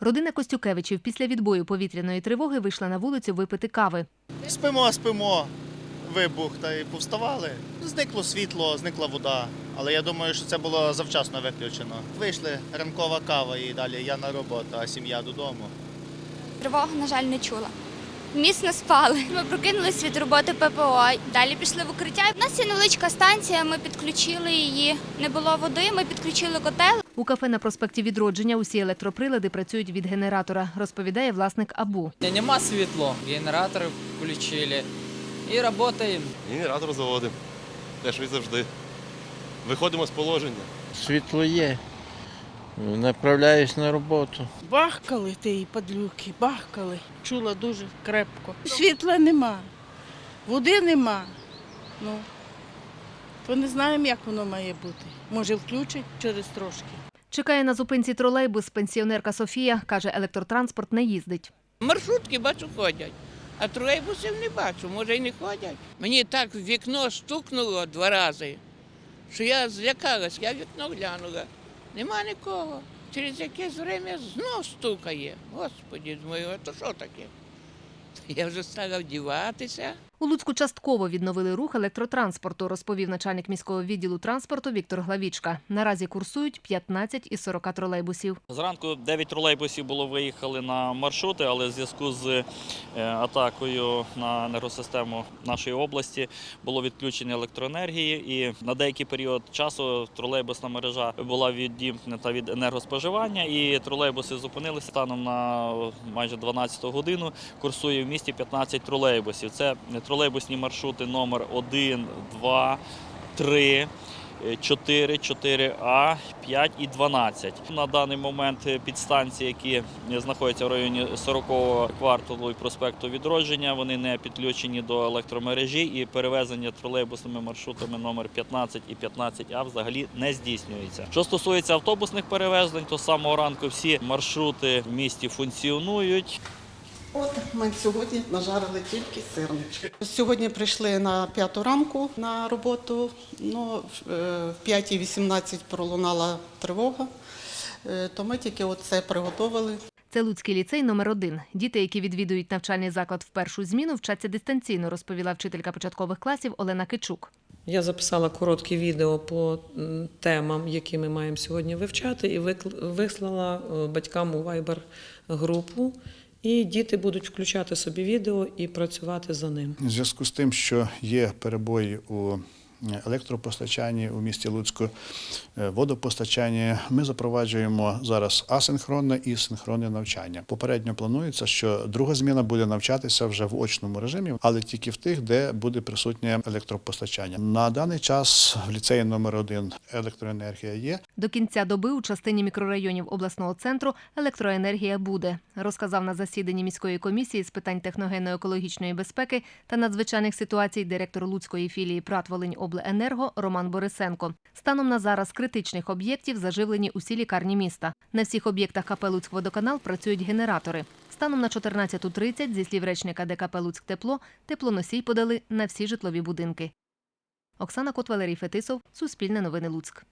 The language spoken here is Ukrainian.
Родина Костюкевичів після відбою повітряної тривоги вийшла на вулицю випити кави. Спимо, спимо. Вибух та й повставали. Зникло світло, зникла вода. Але я думаю, що це було завчасно виключено. Вийшли ранкова кава і далі я на роботу, а сім'я додому. Тривогу, на жаль, не чула. Міцно спали. Ми прокинулись від роботи ППО. Далі пішли в укриття. У нас є невеличка станція. Ми підключили її. Не було води. Ми підключили котел. У кафе на проспекті Відродження усі електроприлади працюють від генератора, розповідає власник Абу. Нема світло, генератори включили і працюємо. Генератор заводимо. Теж і завжди. Виходимо з положення. Світло є. Направляюсь на роботу. Бахкали ті падлюки, бахкали. Чула дуже крепко. Світла нема, води нема. Ну, то не знаємо, як воно має бути. Може, включать через трошки. Чекає на зупинці тролейбус. Пенсіонерка Софія каже, електротранспорт не їздить. Маршрутки бачу ходять, а тролейбусів не бачу, може й не ходять. Мені так в вікно стукнуло два рази, що я злякалась, я в вікно глянула. Нема нікого. Через якесь время знов стукає. Господі мою, а то що таке? Я вже стала вдіватися. У Луцьку частково відновили рух електротранспорту, розповів начальник міського відділу транспорту Віктор Главічка. Наразі курсують 15 із 40 тролейбусів. Зранку 9 тролейбусів було виїхали на маршрути, але в зв'язку з е, атакою на енергосистему нашої області було відключення електроенергії, і на деякий період часу тролейбусна мережа була відімкнена від енергоспоживання, і тролейбуси зупинилися станом на майже 12 годину. Курсує в місті 15 тролейбусів. Це тролейбусні маршрути номер 1, 2, 3. 4, 4А, 5 і 12. На даний момент підстанції, які знаходяться в районі 40-го кварталу і проспекту Відродження, вони не підключені до електромережі і перевезення тролейбусними маршрутами номер 15 і 15А взагалі не здійснюється. Що стосується автобусних перевезень, то з самого ранку всі маршрути в місті функціонують. От ми сьогодні нажарили тільки сирнички. Сьогодні прийшли на п'яту ранку на роботу. Ну, в е, в 5.18 пролунала тривога, Е, то ми тільки оце приготували. Це Луцький ліцей номер 1 Діти, які відвідують навчальний заклад в першу зміну, вчаться дистанційно, розповіла вчителька початкових класів Олена Кичук. Я записала коротке відео по темам, які ми маємо сьогодні вивчати, і вислала е, батькам у Viber групу. І діти будуть включати собі відео і працювати за ним. У зв'язку з тим, що є перебої у електропостачанні у місті Луцьку, е, водопостачанні, ми запроваджуємо зараз асинхронне і синхронне навчання. Попередньо планується, що друга зміна буде навчатися вже в очному режимі, але тільки в тих, де буде присутнє електропостачання. На даний час в ліцеї номер 1 електроенергія є. До кінця доби у частині мікрорайонів обласного центру електроенергія буде, розказав на засіданні міської комісії з питань техногенно-екологічної безпеки та надзвичайних ситуацій директор Луцької філії ПРАТ Волиньобленерго Роман Борисенко. Станом на зараз критичних об'єктів заживлені усі лікарні міста. На всіх об'єктах КП «Луцькводоканал» працюють генератори. Станом на 14.30, зі слів речника ДКП «Луцьктепло», теплоносій подали на всі житлові будинки. Оксана Кот, Валерій Фетисов, Суспільне новини Луцьк.